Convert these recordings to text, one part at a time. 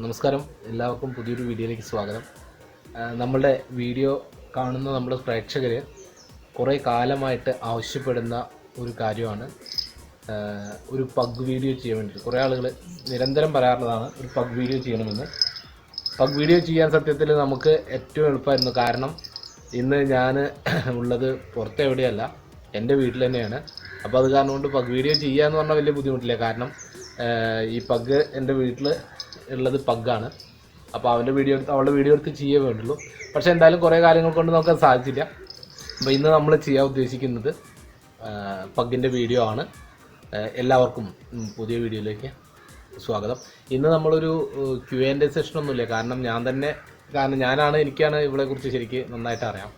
നമസ്കാരം. എല്ലാവർക്കും പുതിയൊരു വീഡിയോയിലേക്ക് സ്വാഗതം. നമ്മളുടെ വീഡിയോ കാണുന്ന നമ്മുടെ പ്രേക്ഷകർ കുറേ കാലമായിട്ട് ആവശ്യപ്പെടുന്ന ഒരു കാര്യമാണ്. ഒരു പഗ് വീഡിയോ ചെയ്യാൻ വേണ്ടിയിട്ട്. കുറേ ആളുകൾ നിരന്തരം പറയാറുള്ളതാണ് ഒരു പഗ് വീഡിയോ ചെയ്യണമെന്ന്. പഗ് വീഡിയോ ചെയ്യാൻ സത്യത്തിൽ നമുക്ക് ഏറ്റവും എളുപ്പമായിരുന്നു. കാരണം ഇന്ന് ഞാൻ ഉള്ളത് പുറത്തെവിടെയല്ല എന്റെ വീട്ടിൽ തന്നെയാണ്. അപ്പോൾ അത് കാരണം കൊണ്ട് പഗ് വീഡിയോ ചെയ്യുക എന്ന് പറഞ്ഞാൽ വലിയ ബുദ്ധിമുട്ടില്ല. കാരണം ഈ പഗ് എന്റെ വീട്ടിൽ ഉള്ളത് പഗ്ഗാണ്. അപ്പോൾ അവന്റെ വീഡിയോ എടുത്ത് അവളുടെ വീഡിയോ എടുത്ത് ചെയ്യേ വേണ്ടുള്ളൂ. പക്ഷേ എന്തായാലും കുറേ കാര്യങ്ങൾ കൊണ്ട് നോക്കാൻ സാധിച്ചില്ല. അപ്പോൾ ഇന്ന് നമ്മൾ ചെയ്യാൻ ഉദ്ദേശിക്കുന്നത് പഗ്ഗിന്റെ വീഡിയോ ആണ്. എല്ലാവർക്കും പുതിയ വീഡിയോയിലേക്ക് സ്വാഗതം. ഇന്ന് നമ്മളൊരു ക്യു എന്റെ സെഷനൊന്നുമില്ല കാരണം ഞാൻ തന്നെ കാരണം ഞാനാണ് എനിക്കാണ് ഇവളെക്കുറിച്ച് ശരിക്ക് നന്നായിട്ട് അറിയാം.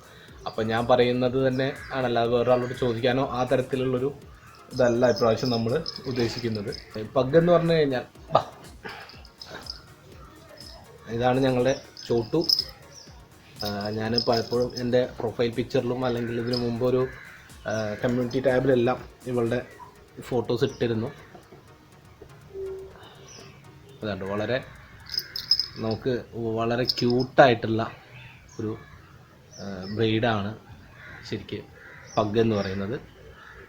അപ്പം ഞാൻ പറയുന്നത് തന്നെ ആണല്ലാതെ വേറൊരാളോട് ചോദിക്കാനോ ആ തരത്തിലുള്ളൊരു ഇതല്ല ഇപ്രാവശ്യം നമ്മൾ ഉദ്ദേശിക്കുന്നത്. പഗ് എന്ന് പറഞ്ഞു കഴിഞ്ഞാൽ. ഇതാണ് ഞങ്ങളുടെ ചോട്ടു. ഞാൻ പലപ്പോഴും എന്റെ പ്രൊഫൈൽ പിക്ചറിലും അല്ലെങ്കിൽ ഇതിനു മുമ്പ് ഒരു കമ്മ്യൂണിറ്റി ടാബിലെല്ലാം ഇവളുടെ ഫോട്ടോസ് ഇട്ടിരുന്നു. അതുകൊണ്ട് വളരെ നമുക്ക് വളരെ ക്യൂട്ടായിട്ടുള്ള ഒരു ബ്രീഡാണ് ശരിക്ക് പഗ് എന്ന് പറയുന്നത്.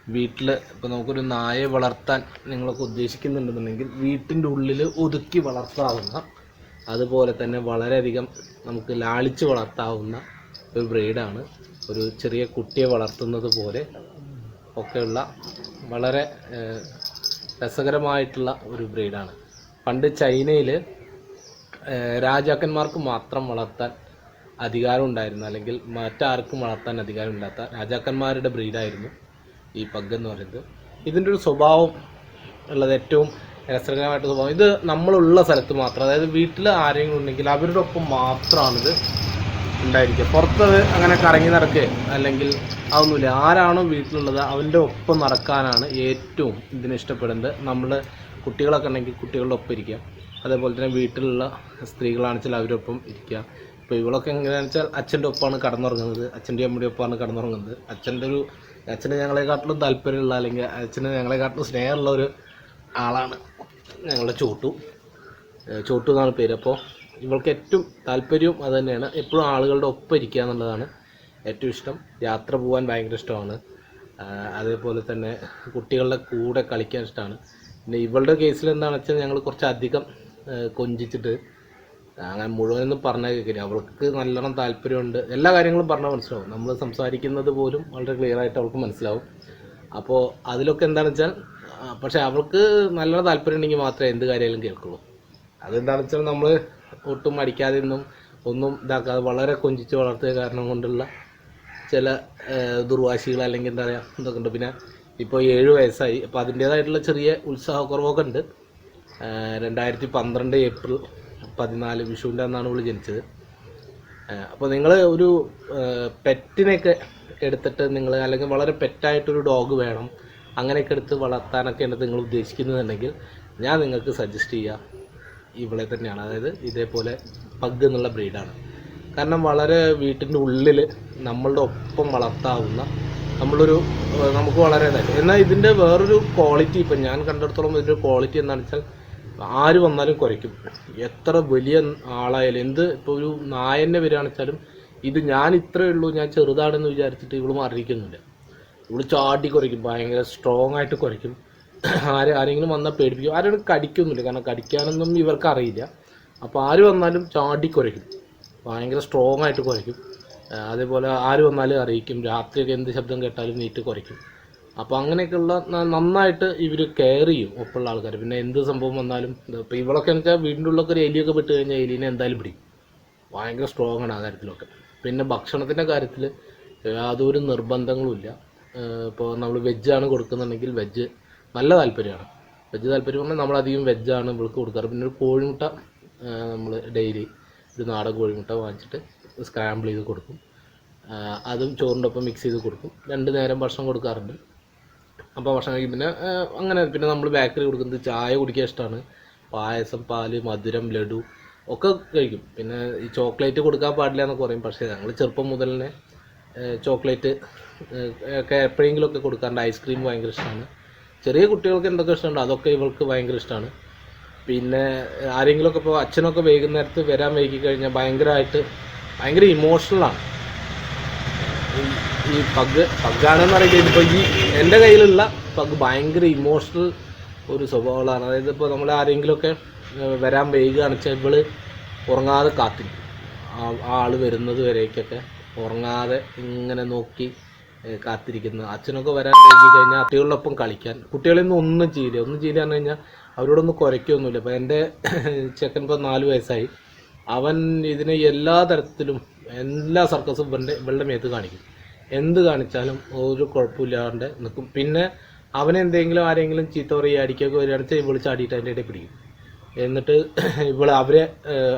വീട്ടിൽ ഇപ്പോൾ നമുക്കൊരു നായയെ വളർത്താൻ നിങ്ങളൊക്കെ ഉദ്ദേശിക്കുന്നുണ്ടെന്നുണ്ടെങ്കിൽ വീട്ടിന്റെ ഉള്ളിൽ ഒതുക്കി വളർത്താവുന്ന അതുപോലെ തന്നെ വളരെയധികം നമുക്ക് ലാളിച്ച് വളർത്താവുന്ന ഒരു ബ്രീഡാണ്. ഒരു ചെറിയ കുട്ടിയെ വളർത്തുന്നത് പോലെ ഒക്കെയുള്ള വളരെ രസകരമായിട്ടുള്ള ഒരു ബ്രീഡാണ്. പണ്ട് ചൈനയിൽ രാജാക്കന്മാർക്ക് മാത്രം വളർത്താൻ അധികാരം ഉണ്ടായിരുന്നു. അല്ലെങ്കിൽ മറ്റാർക്കും വളർത്താൻ അധികാരം ഇല്ലാത്ത രാജാക്കന്മാരുടെ ബ്രീഡായിരുന്നു ഈ പഗ് എന്ന് പറയുന്നത്. ഇതിന്റെ ഒരു സ്വഭാവം ഉള്ളത് ഏറ്റവും രസകരമായിട്ട് സ്വഭാവം ഇത് നമ്മളുള്ള സ്ഥലത്ത് മാത്രം. അതായത് വീട്ടിൽ ആരെങ്കിലും ഉണ്ടെങ്കിൽ അവരുടെ ഒപ്പം മാത്രമാണിത് ഉണ്ടായിരിക്കുക. പുറത്തത് അങ്ങനെ കറങ്ങി നടക്കുക അല്ലെങ്കിൽ അതൊന്നുമില്ല. ആരാണോ വീട്ടിലുള്ളത് അവന്റെ ഒപ്പം നടക്കാനാണ് ഏറ്റവും ഇതിനെ ഇഷ്ടപ്പെടുന്നത്. നമ്മൾ കുട്ടികളൊക്കെ ഉണ്ടെങ്കിൽ കുട്ടികളുടെ ഒപ്പം ഇരിക്കുക. അതേപോലെ തന്നെ വീട്ടിലുള്ള സ്ത്രീകളാണെച്ചാൽ അവരൊപ്പം ഇരിക്കുക. ഇപ്പോൾ ഇവളൊക്കെ എങ്ങനെയാണെന്ന് വെച്ചാൽ അച്ഛന്റെ ഒപ്പമാണ് കടന്നുറങ്ങുന്നത്. അച്ഛന്റെ അമ്മയുടെ ഒപ്പമാണ് കടന്നുറങ്ങുന്നത്. അച്ഛന്റെ ഒരു അച്ഛന് ഞങ്ങളെക്കാട്ടിലും താല്പര്യമുള്ള അല്ലെങ്കിൽ അച്ഛന് ഞങ്ങളെക്കാട്ടിലും സ്നേഹമുള്ള ഒരു ആളാണ്. ഞങ്ങളുടെ ചോട്ടു. ചോട്ടു എന്നാണ് പേര്. അപ്പോൾ ഇവൾക്ക് ഏറ്റവും താല്പര്യവും അത് തന്നെയാണ്. എപ്പോഴും ആളുകളുടെ ഒപ്പം ഇരിക്കുക എന്നുള്ളതാണ് ഏറ്റവും ഇഷ്ടം. യാത്ര പോകാൻ ഭയങ്കര ഇഷ്ടമാണ്. അതേപോലെ തന്നെ കുട്ടികളുടെ കൂടെ കളിക്കാൻ ഇഷ്ടമാണ്. പിന്നെ ഇവളുടെ കേസിൽ എന്താണെന്ന് വെച്ചാൽ ഞങ്ങൾ കുറച്ചധികം കൊഞ്ചിച്ചിട്ട് അങ്ങനെ മുഴുവനൊന്നും പറഞ്ഞാൽ കേൾക്കില്ല. അവൾക്ക് നല്ലോണം താല്പര്യമുണ്ട്. എല്ലാ കാര്യങ്ങളും പറഞ്ഞാൽ മനസ്സിലാവും. നമ്മൾ സംസാരിക്കുന്നത് പോലും വളരെ ക്ലിയർ ആയിട്ട് അവൾക്ക് മനസ്സിലാവും. അപ്പോൾ അതിലൊക്കെ എന്താണെന്ന് വെച്ചാൽ പക്ഷേ അവൾക്ക് നല്ല താല്പര്യം ഉണ്ടെങ്കിൽ മാത്രമേ എന്ത് കാര്യമായാലും കേൾക്കുള്ളൂ. അതെന്താണെന്ന് വെച്ചാൽ നമ്മൾ ഒട്ടും മടിക്കാതെ നിന്നും ഒന്നും ഇതാക്കാതെ വളരെ കൊഞ്ചിച്ച് വളർത്തിയ കാരണം കൊണ്ടുള്ള ചില ദുർവാശികൾ അല്ലെങ്കിൽ എന്താ പറയുക ഇതൊക്കെ ഉണ്ട്. പിന്നെ ഇപ്പോൾ ഏഴ് വയസ്സായി. അപ്പോൾ അതിന്റേതായിട്ടുള്ള ചെറിയ ഉത്സാഹക്കുറവൊക്കെ ഉണ്ട്. രണ്ടായിരത്തി പന്ത്രണ്ട് ഏപ്രിൽ പതിനാല് വിഷുവിന്റെ അന്നാണ് ഇവൾ ജനിച്ചത്. അപ്പോൾ നിങ്ങൾ ഒരു പെറ്റിനെയൊക്കെ എടുത്തിട്ട് നിങ്ങൾ അല്ലെങ്കിൽ വളരെ പെറ്റായിട്ടൊരു ഡോഗ് വേണം. അങ്ങനെയൊക്കെ എടുത്ത് വളർത്താനൊക്കെ ഉണ്ട് നിങ്ങൾ ഉദ്ദേശിക്കുന്നുണ്ടെങ്കിൽ ഞാൻ നിങ്ങൾക്ക് സജസ്റ്റ് ചെയ്യുക ഇവിടെ തന്നെയാണ്. അതായത് ഇതേപോലെ പഗ് എന്നുള്ള ബ്രീഡാണ് കാരണം വളരെ വീട്ടിന്റെ ഉള്ളിൽ നമ്മളുടെ ഒപ്പം വളർത്താവുന്ന നമ്മളൊരു നമുക്ക് വളരെ നല്ല എന്നാൽ ഇതിന്റെ വേറൊരു ക്വാളിറ്റി ഇപ്പം ഞാൻ കണ്ടിടത്തോളം ഇതിന്റെ ക്വാളിറ്റി എന്താണെന്ന് വെച്ചാൽ ആര് വന്നാലും കുറയ്ക്കും. എത്ര വലിയ ആളായാലും എന്ത് ഇപ്പോൾ ഒരു നായന്നെ വരികയാണെന്ന് വെച്ചാലും ഇത് ഞാൻ ഇത്രയേ ഉള്ളൂ ഞാൻ ചെറുതാണെന്ന് വിചാരിച്ചിട്ട് ഇവളും മാറിയിരിക്കുന്നില്ല ഇവൾ ചാടി കുറയ്ക്കും ഭയങ്കര സ്ട്രോങ് ആയിട്ട് കുറയ്ക്കും. ആര് ആരെങ്കിലും വന്നാൽ പേടിപ്പിക്കും. ആരും കടിക്കൊന്നുമില്ല. കാരണം കടിക്കാനൊന്നും ഇവർക്ക് അറിയില്ല. അപ്പോൾ ആര് വന്നാലും ചാടി കുറയ്ക്കും. ഭയങ്കര സ്ട്രോങ് ആയിട്ട് കുറയ്ക്കും. അതേപോലെ ആര് വന്നാലും അറിയിക്കും. രാത്രിയൊക്കെ എന്ത് ശബ്ദം കേട്ടാലും നീറ്റ് കുറയ്ക്കും. അപ്പോൾ അങ്ങനെയൊക്കെയുള്ള നന്നായിട്ട് ഇവർ കെയർ ചെയ്യും ഒപ്പമുള്ള ആൾക്കാർ പിന്നെ എന്ത് സംഭവം വന്നാലും ഇപ്പോൾ ഇവളൊക്കെ വെച്ചാൽ വീടിന്റെ ഉള്ളൊക്കെ ഒരു എലിയൊക്കെ പെട്ട് കഴിഞ്ഞാൽ എലിനെ എന്തായാലും പിടിക്കും ഭയങ്കര സ്ട്രോങ് ആണ് ആ കാര്യത്തിലൊക്കെ. പിന്നെ ഭക്ഷണത്തിന്റെ കാര്യത്തിൽ യാതൊരു നിർബന്ധങ്ങളും ഇല്ല. ഇപ്പോൾ നമ്മൾ വെജ് ആണ് കൊടുക്കുന്നുണ്ടെങ്കിൽ വെജ് നല്ല താല്പര്യമാണ്. വെജ് താല്പര്യം പറഞ്ഞാൽ നമ്മളധികം വെജാണ് ഇവൾക്ക് കൊടുക്കാറ്. പിന്നെ ഒരു കോഴിമുട്ട നമ്മൾ ഡെയിലി ഒരു നാടൻ കോഴിമുട്ട വാങ്ങിച്ചിട്ട് സ്ക്രാമ്പിൾ ചെയ്ത് കൊടുക്കും. അതും ചോറിന്റെ ഒപ്പം മിക്സ് ചെയ്ത് കൊടുക്കും. രണ്ട് നേരം ഭക്ഷണം കൊടുക്കാറുണ്ട്. അപ്പോൾ ഭക്ഷണം കഴിക്കും. പിന്നെ അങ്ങനെ പിന്നെ നമ്മൾ ബേക്കറി കൊടുക്കുന്നത് ചായ കുടിക്കാൻ ഇഷ്ടമാണ് പായസം പാൽ മധുരം ലഡു ഒക്കെ കഴിക്കും. പിന്നെ ഈ ചോക്ലേറ്റ് കൊടുക്കാൻ പാടില്ല എന്നൊക്കെ പറയും. പക്ഷേ ഞങ്ങൾ ചെറുപ്പം മുതൽ തന്നെ ചോക്ലേറ്റ് ഒക്കെ എപ്പോഴെങ്കിലുമൊക്കെ കൊടുക്കാറുണ്ട്. ഐസ്ക്രീം ഭയങ്കര ഇഷ്ടമാണ്. ചെറിയ കുട്ടികൾക്ക് എന്തൊക്കെ ഇഷ്ടമുണ്ടോ അതൊക്കെ ഇവൾക്ക് ഭയങ്കര ഇഷ്ടമാണ്. പിന്നെ ആരെങ്കിലുമൊക്കെ ഇപ്പോൾ അച്ഛനൊക്കെ വൈകുന്നേരത്ത് വരാൻ വൈകി കഴിഞ്ഞാൽ ഭയങ്കരമായിട്ട് ഭയങ്കര ഇമോഷണലാണ് ഈ- പഗ് പഗ്ഗാണെന്ന് പറയുന്നത് ഇപ്പോൾ ഈ എന്റെ കയ്യിലുള്ള പഗ് ഭയങ്കര ഇമോഷണൽ ഒരു സ്വഭാവമാണ് അതായത് ഇപ്പോൾ നമ്മൾ ആരെങ്കിലുമൊക്കെ വരാൻ വൈകുകയാണെന്ന് വെച്ചാൽ ഇവൾ ഉറങ്ങാതെ കാത്തിരിക്കും. ആ ആൾ വരുന്നത് വരേക്കൊക്കെ. ഉറങ്ങാതെ ഇങ്ങനെ നോക്കി കാത്തിരിക്കുന്നത് കാത്തിരിക്കുന്നു. അച്ഛനൊക്കെ വരാൻ വൈകി കഴിഞ്ഞാൽ കുട്ടികളോടൊപ്പം കളിക്കാൻ. കുട്ടികളൊന്നും ഒന്നും ചെയ്യില്ല. ഒന്നും ചെയ്യില്ല പറഞ്ഞു കഴിഞ്ഞാൽ അവരോടൊന്നും കുരയ്ക്കൊന്നുമില്ല. അപ്പോൾ എന്റെ ചെക്കൻ ഇപ്പോൾ നാല് വയസ്സായി. അവൻ ഇതിനെ എല്ലാ തരത്തിലും എല്ലാ സർക്കസും ഇവന്റെ ഇവളുടെ മേത്ത് കാണിക്കും. എന്ത് കാണിച്ചാലും ഒരു കുഴപ്പമില്ലാണ്ട് നിൽക്കും. പിന്നെ അവനെന്തെങ്കിലും ആരെങ്കിലും ചീത്ത പറയുക അടിക്കുകയൊക്കെ വരികയാണെന്ന് വെച്ചാൽ വിളിച്ചാടിയിട്ട് ചാടിയിട്ട് അതിന്റെ ഇടയിൽ പിടിക്കും. എന്നിട്ട് ഇവിടെ അവരെ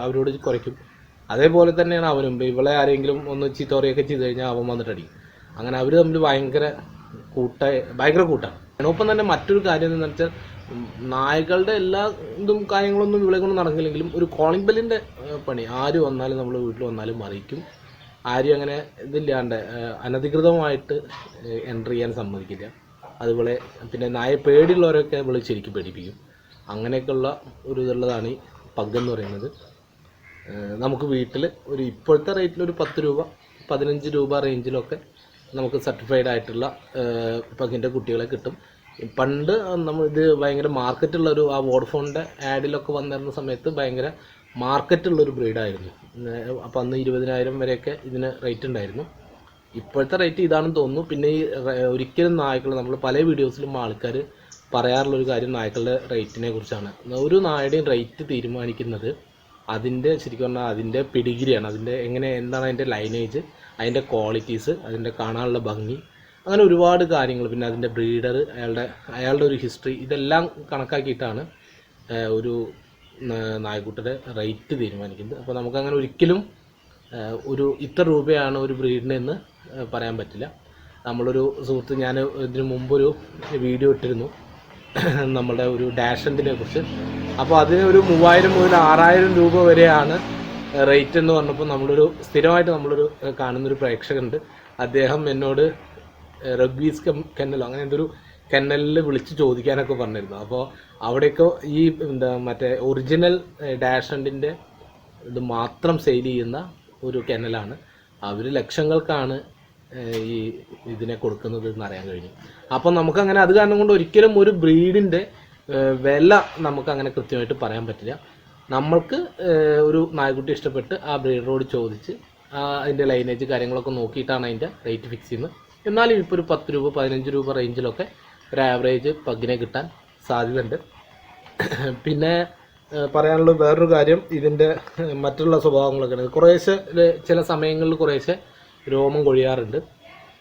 അവരോട് കുറയ്ക്കും അതേപോലെ തന്നെയാണ് അവനും. ഇവളെ ആരെങ്കിലും ഒന്ന് ചീത്തോറിയൊക്കെ ചെയ്തു കഴിഞ്ഞാൽ അവൻ വന്നിട്ട് അടിക്കും അങ്ങനെ അവർ തമ്മിൽ ഭയങ്കര കൂട്ട ഭയങ്കര കൂട്ടാണ്. അതിനൊപ്പം തന്നെ മറ്റൊരു കാര്യം എന്ന് വെച്ചാൽ നായകളുടെ എല്ലാ ഇതും കാര്യങ്ങളൊന്നും ഇവളെ കൊണ്ട് നടക്കില്ലെങ്കിലും ഒരു കോളിംഗ് ബെല്ലിന്റെ പണി. ആര് വന്നാലും നമ്മൾ വീട്ടിൽ വന്നാലും അറിയിക്കും ആരും അങ്ങനെ ഇതില്ലാണ്ട് അനധികൃതമായിട്ട് എന്റർ ചെയ്യാൻ സമ്മതിക്കില്ല. അതുപോലെ പിന്നെ നായ പേടിയുള്ളവരൊക്കെ വിളിച്ചിരിക്കും പേടിപ്പിക്കും. അങ്ങനെയൊക്കെയുള്ള ഒരു ഇതുള്ളതാണ് ഈ പഗ് എന്ന് പറയുന്നത്. നമുക്ക് വീട്ടിൽ ഒരു ഇപ്പോഴത്തെ റേറ്റിൽ ഒരു പത്ത് രൂപ പതിനഞ്ച് രൂപ റേഞ്ചിലൊക്കെ നമുക്ക് സർട്ടിഫൈഡ് ആയിട്ടുള്ള പഗിന്റെ കുട്ടികളെ കിട്ടും. പണ്ട് നമ്മൾ ഇത് ഭയങ്കര മാർക്കറ്റുള്ള ഒരു ആ വോഡ്ഫോണിന്റെ ആഡിലൊക്കെ വന്നിരുന്ന സമയത്ത് ഭയങ്കര മാർക്കറ്റുള്ള ഒരു ബ്രീഡായിരുന്നു അപ്പം അന്ന് ഇരുപതിനായിരം വരെയൊക്കെ ഇതിന് റേറ്റ് ഉണ്ടായിരുന്നു. ഇപ്പോഴത്തെ റേറ്റ് ഇതാണെന്ന് തോന്നുന്നു. പിന്നെ ഈ ഒരിക്കലും നായ്ക്കൾ നമ്മൾ പല വീഡിയോസിലും ആൾക്കാർ പറയാറുള്ള ഒരു കാര്യം നായ്ക്കളുടെ റേറ്റിനെ കുറിച്ചാണ്. ഒരു നായുടെയും റേറ്റ് തീരുമാനിക്കുന്നത് അതിന്റെ ശരിക്കും പറഞ്ഞാൽ അതിന്റെ പിടിഗിരിയാണ് അതിന്റെ എങ്ങനെ എന്താണ് അതിന്റെ ലൈനേജ് അതിന്റെ ക്വാളിറ്റീസ് അതിന്റെ കാണാനുള്ള ഭംഗി അങ്ങനെ ഒരുപാട് കാര്യങ്ങൾ. പിന്നെ അതിന്റെ ബ്രീഡർ അയാളുടെ അയാളുടെ ഒരു ഹിസ്റ്ററി ഇതെല്ലാം കണക്കാക്കിയിട്ടാണ് ഒരു നായ്ക്കുട്ടിയുടെ റേറ്റ് തീരുമാനിക്കുന്നത്. അപ്പോൾ നമുക്കങ്ങനെ ഒരിക്കലും ഒരു ഇത്ര രൂപയാണ് ഒരു ബ്രീഡിനെന്ന് പറയാൻ പറ്റില്ല. നമ്മളൊരു സുഹൃത്ത് ഞാൻ ഇതിനു മുമ്പൊരു വീഡിയോ ഇട്ടിരുന്നു. നമ്മുടെ ഒരു ഡാഷന്റിനെ കുറിച്ച് അപ്പോൾ അതിന് ഒരു മൂവായിരം മുതൽ ആറായിരം രൂപ വരെയാണ് റേറ്റ് എന്ന് പറഞ്ഞപ്പോൾ നമ്മളൊരു സ്ഥിരമായിട്ട് നമ്മളൊരു കാണുന്നൊരു പ്രേക്ഷകനുണ്ട്. അദ്ദേഹം എന്നോട് റഗ്ബീസ് കെന്നലോ അങ്ങനെ എന്തൊരു കെന്നലിൽ വിളിച്ച് ചോദിക്കാനൊക്കെ പറഞ്ഞിരുന്നു. അപ്പോൾ അവിടെയൊക്കെ ഈ എന്താ മറ്റേ ഒറിജിനൽ ഡാഷന്റിന്റെ ഇത് മാത്രം സെയിൽ ചെയ്യുന്ന ഒരു കെന്നലാണ് അവർ ലക്ഷങ്ങൾക്കാണ് ഈ ഇതിനെ കൊടുക്കുന്നത് എന്ന് അറിയാൻ കഴിഞ്ഞു. അപ്പം നമുക്കങ്ങനെ അത് കാരണം കൊണ്ട് ഒരിക്കലും ഒരു ബ്രീഡിന്റെ വില നമുക്ക് അങ്ങനെ കൃത്യമായിട്ട് പറയാൻ പറ്റില്ല. നമ്മൾക്ക് ഒരു നായ്ക്കുട്ടി ഇഷ്ടപ്പെട്ട് ആ ബ്രീഡറോട് ചോദിച്ച് അതിന്റെ ലൈനേജ് കാര്യങ്ങളൊക്കെ നോക്കിയിട്ടാണ് അതിന്റെ റേറ്റ് ഫിക്സ് ചെയ്യുന്നത്. എന്നാലും ഇപ്പോൾ ഒരു പത്ത് രൂപ പതിനഞ്ച് രൂപ റേഞ്ചിലൊക്കെ ഒരു ആവറേജ് പഗ്ഗിനെ കിട്ടാൻ സാധ്യതയുണ്ട്. പിന്നെ പറയാനുള്ള വേറൊരു കാര്യം ഇതിന്റെ മറ്റുള്ള സ്വഭാവങ്ങളൊക്കെയാണ്. കുറേശ്ശെ ചില സമയങ്ങളിൽ കുറേശ്ശെ രോമം കൊഴിയാറുണ്ട്.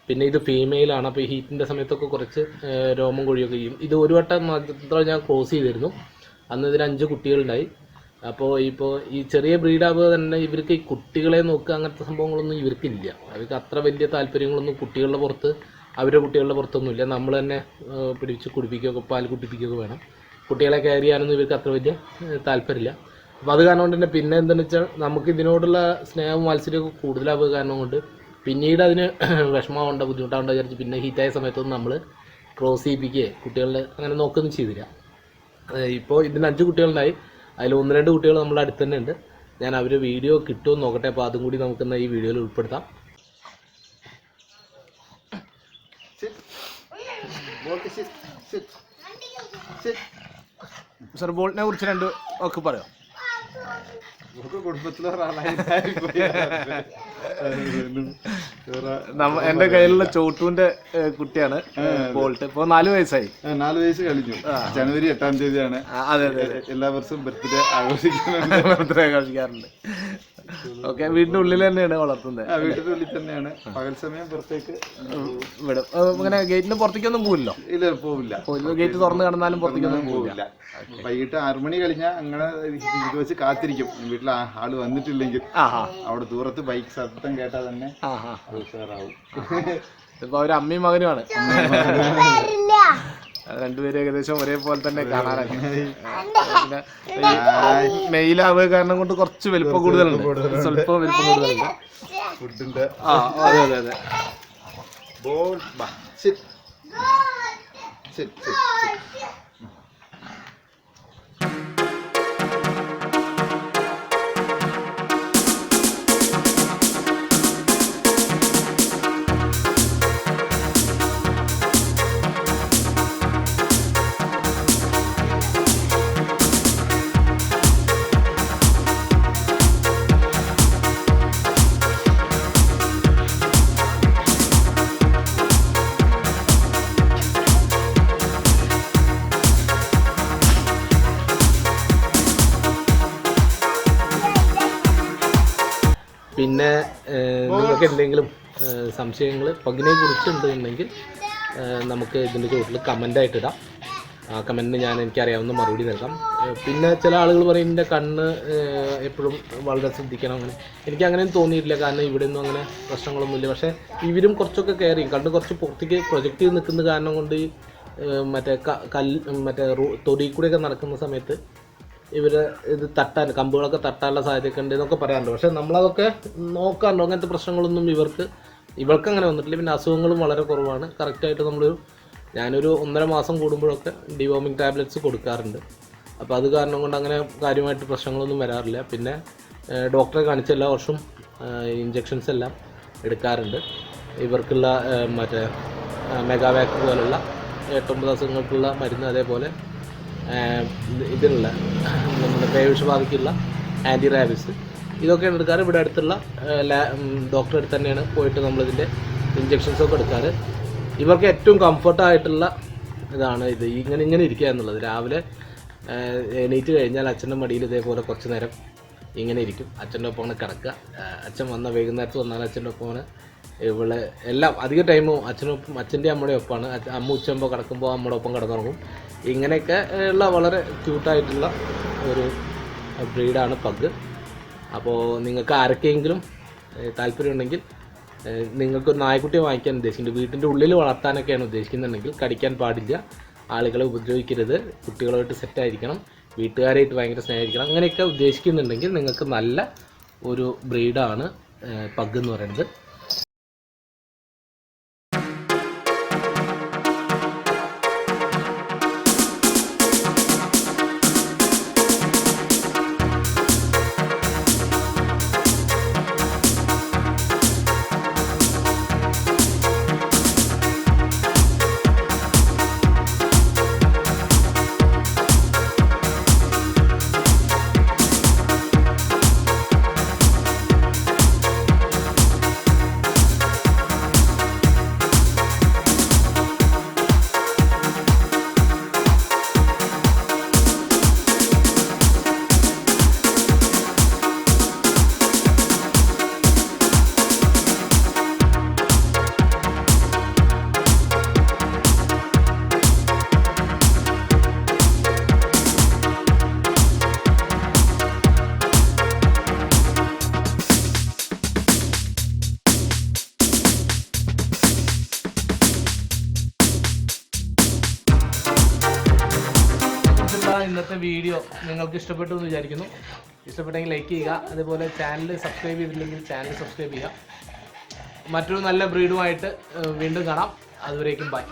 പിന്നെ ഇത് ഫീമെയിലാണ് അപ്പോൾ ഹീറ്റിന്റെ സമയത്തൊക്കെ കുറച്ച് രോമം കൊഴിയൊക്കെ ചെയ്യും. ഇത് ഒരു വട്ടം മാത്രം ഞാൻ ക്രോസ് ചെയ്തിരുന്നു. അന്ന് ഇതിന് അഞ്ച് കുട്ടികളുണ്ടായി. അപ്പോൾ ഇപ്പോൾ ഈ ചെറിയ ബ്രീഡാവുക തന്നെ ഇവർക്ക് ഈ കുട്ടികളെ നോക്കുക അങ്ങനത്തെ സംഭവങ്ങളൊന്നും ഇവർക്കില്ല. അവർക്ക് അത്ര വലിയ താല്പര്യങ്ങളൊന്നും കുട്ടികളുടെ പുറത്ത് അവരുടെ കുട്ടികളുടെ പുറത്തൊന്നുമില്ല. നമ്മൾ തന്നെ പിടിച്ച് കുടിപ്പിക്കുകയൊക്കെ പാൽ കുടിപ്പിക്കുകയൊക്കെ വേണം. കുട്ടികളെ കയറി ചെയ്യാനൊന്നും ഇവർക്ക് അത്ര വലിയ താല്പര്യമില്ല. അപ്പോൾ അത് കാരണം കൊണ്ട് തന്നെ പിന്നെ എന്താണെന്ന് വെച്ചാൽ നമുക്ക് ഇതിനോടുള്ള സ്നേഹവും മത്സരമൊക്കെ കൂടുതലാവുക കാരണം കൊണ്ട് പിന്നീട് അതിന് വിഷമമാവേണ്ട ബുദ്ധിമുട്ടാവേണ്ട വിചാരിച്ച് പിന്നെ ഹീറ്റായ സമയത്തൊന്നും നമ്മൾ ക്രോസ് ചെയ്യിപ്പിക്കുകയെ കുട്ടികളുടെ അങ്ങനെ നോക്കുകയൊന്നും ചെയ്തില്ല. ഇപ്പോൾ ഇതിന് അഞ്ച് കുട്ടികളുണ്ടായി. അതിൽ ഒന്ന് രണ്ട് കുട്ടികൾ നമ്മുടെ അടുത്ത് തന്നെ ഉണ്ട്. ഞാൻ അവർ വീഡിയോ കിട്ടുമോ എന്ന് നോക്കട്ടെ. അപ്പോൾ അതും കൂടി നമുക്കെന്നാൽ ഈ വീഡിയോയിൽ ഉൾപ്പെടുത്താം. സർ ബോൾട്ടിനെ കുറിച്ച് രണ്ട് ഒക്കെ പറയാം? എന്റെ കയ്യിലുള്ള ചോട്ടുവിന്റെ കുട്ടിയാണ് ബോൾട്ട് ഇപ്പൊ നാല് വയസ്സായി. നാല് വയസ്സ് കഴിഞ്ഞു. ജനുവരി എട്ടാം തീയതിയാണ്. അതെ അതെ എല്ലാ വർഷവും ബർത്ത്ഡേ ആഘോഷിക്കുന്നുണ്ട്. ബർത്ത്ഡേ കഴിക്കാറുണ്ട് ഓക്കെ വീടിന്റെ ഉള്ളിൽ തന്നെയാണ് വളർത്തുന്നത്. ആ, വീട്ടിന്റെ ഉള്ളിൽ തന്നെയാണ്. പകൽ സമയം പുറത്തേക്ക് വിടും. ഇങ്ങനെ ഗേറ്റിന് പുറത്തേക്കൊന്നും പോവില്ലോ. ഇല്ല പോവില്ല. ഗേറ്റ് തുറന്നു കിടന്നാലും പുറത്തേക്കൊന്നും പോവില്ല. വൈകിട്ട് ആറുമണി കഴിഞ്ഞാൽ അങ്ങനെ ഇത് വെച്ച് കാത്തിരിക്കും. വീട്ടിൽ ആൾ വന്നിട്ടില്ലെങ്കിൽ അവിടെ ദൂരത്ത് ബൈക്ക് ശബ്ദം കേട്ടാൽ തന്നെ ഉഷാറാവും. ഇപ്പൊ അവർ അമ്മയും മകനുമാണ്. രണ്ടുപേരും ഏകദേശം ഒരേപോലെ തന്നെ കാണാനൊക്കെ പിന്നെ മെയിലാവുക കാരണം കൊണ്ട് കുറച്ച് വലിപ്പം കൂടുതലുണ്ട്. സ്വല്പം വലിപ്പം കൂടുതലുണ്ട്. ഫുഡിന്റെ ആ അതെ അതെ അതെ. ബോൾ നിങ്ങൾക്ക് എന്തെങ്കിലും സംശയങ്ങൾ പകിനെ കുറിച്ചുണ്ടെങ്കിൽ ഏഹ്, നമുക്ക് ഇതിന്റെ ചുവട്ടിൽ കമന്റായിട്ടിടാം ആ കമന്റിന് ഞാൻ എനിക്കറിയാവുന്ന മറുപടി നൽകാം. പിന്നെ ചില ആളുകൾ പറയും എന്റെ കണ്ണ് എപ്പോഴും വളരെ ശ്രദ്ധിക്കണം. അങ്ങനെ എനിക്ക് അങ്ങനെ തോന്നിയിട്ടില്ല. കാരണം ഇവിടെ ഒന്നും അങ്ങനെ പ്രശ്നങ്ങളൊന്നുമില്ല പക്ഷേ ഇവരും കുറച്ചൊക്കെ കയറി കണ്ണ് കുറച്ച് പുറത്തേക്ക് പ്രൊജക്റ്റ് ചെയ്ത് നിൽക്കുന്ന കാരണം കൊണ്ട് മറ്റേ കല്ല് മറ്റേ തൊടിയിൽ കൂടെയൊക്കെ നടക്കുന്ന സമയത്ത് ഇവർ ഇത് തട്ടാൻ കമ്പുകളൊക്കെ തട്ടാനുള്ള സാധ്യതയൊക്കെ ഉണ്ട് എന്നൊക്കെ പറയാറുണ്ട്. പക്ഷെ നമ്മളതൊക്കെ നോക്കാറുണ്ട്. അങ്ങനത്തെ പ്രശ്നങ്ങളൊന്നും ഇവർക്ക് ഇവർക്ക് അങ്ങനെ വന്നിട്ടില്ല. പിന്നെ അസുഖങ്ങളും വളരെ കുറവാണ്. കറക്റ്റായിട്ട് നമ്മളൊരു ഞാനൊരു ഒന്നര മാസം കൂടുമ്പോഴൊക്കെ ഡിവോമിങ് ടാബ്ലറ്റ്സ് കൊടുക്കാറുണ്ട്. അപ്പോൾ അത് കാരണം കൊണ്ട് അങ്ങനെ കാര്യമായിട്ട് പ്രശ്നങ്ങളൊന്നും വരാറില്ല. പിന്നെ ഡോക്ടറെ കാണിച്ച എല്ലാ വർഷവും ഇഞ്ചെക്ഷൻസ് എല്ലാം എടുക്കാറുണ്ട്. ഇവർക്കുള്ള മറ്റേ മെഗാവാക്സ് പോലുള്ള എട്ടൊമ്പത് അസുഖങ്ങൾക്കുള്ള മരുന്ന് അതേപോലെ ഇതിനുള്ള നമ്മുടെ പേവിഷബാധയ്ക്കുള്ള ആന്റി റാബിസ് ഇതൊക്കെയാണ് എടുക്കാറ്. ഇവിടെ അടുത്തുള്ള ഡോക്ടറെ അടുത്ത് തന്നെയാണ് പോയിട്ട് നമ്മളിതിന്റെ ഇഞ്ചെക്ഷൻസൊക്കെ എടുക്കാറ്. ഇവർക്ക് ഏറ്റവും കംഫർട്ടായിട്ടുള്ള ഇതാണ് ഇത്. ഇങ്ങനെ ഇങ്ങനെ ഇരിക്കുക എന്നുള്ളത്. രാവിലെ എണീറ്റ് കഴിഞ്ഞാൽ അച്ഛന്റെ മടിയിൽ ഇതേപോലെ കുറച്ച് നേരം ഇങ്ങനെ ഇരിക്കും. അച്ഛന്റെ ഒപ്പമാണ് കിടക്കുക. അച്ഛൻ വന്ന വൈകുന്നേരത്ത് വന്നാൽ അച്ഛന്റെ ഒപ്പമാണ് ഇവൾ എല്ലാം അധിക ടൈമും അച്ഛനൊപ്പം അച്ഛന്റെ അമ്മയുടെ ഒപ്പമാണ് അമ്മ ഉച്ചയാകുമ്പോൾ കിടക്കുമ്പോൾ അമ്മയുടെ ഒപ്പം കിടന്നുറങ്ങും. ഇങ്ങനെയൊക്കെ ഉള്ള വളരെ ക്യൂട്ടായിട്ടുള്ള ഒരു ബ്രീഡാണ് പഗ്. അപ്പോൾ നിങ്ങൾക്ക് ആരൊക്കെയെങ്കിലും താല്പര്യമുണ്ടെങ്കിൽ നിങ്ങൾക്കൊരു നായ്ക്കുട്ടിയെ വാങ്ങിക്കാൻ ഉദ്ദേശിക്കുന്നുണ്ട്. വീട്ടിന്റെ ഉള്ളിൽ വളർത്താനൊക്കെയാണ് ഉദ്ദേശിക്കുന്നുണ്ടെങ്കിൽ കടിക്കാൻ പാടില്ല. ആളുകളെ ഉപദ്രവിക്കരുത്. കുട്ടികളുമായിട്ട് സെറ്റായിരിക്കണം വീട്ടുകാരായിട്ട് ഭയങ്കര സ്നേഹിക്കണം അങ്ങനെയൊക്കെ ഉദ്ദേശിക്കുന്നുണ്ടെങ്കിൽ നിങ്ങൾക്ക് നല്ല ഒരു ബ്രീഡാണ് പഗ് എന്ന് പറയുന്നത്. നിങ്ങൾക്ക് ഇഷ്ടപ്പെട്ടു എന്ന് വിചാരിക്കുന്നു. ഇഷ്ടപ്പെട്ടെങ്കിൽ ലൈക്ക് ചെയ്യുക. അതേപോലെ ചാനൽ സബ്സ്ക്രൈബ് ചെയ്തില്ലെങ്കിൽ ചാനൽ സബ്സ്ക്രൈബ് ചെയ്യുക. മറ്റൊരു നല്ല ബ്രീഡുമായിട്ട് വീണ്ടും കാണാം. അതുവരേക്കും ബൈ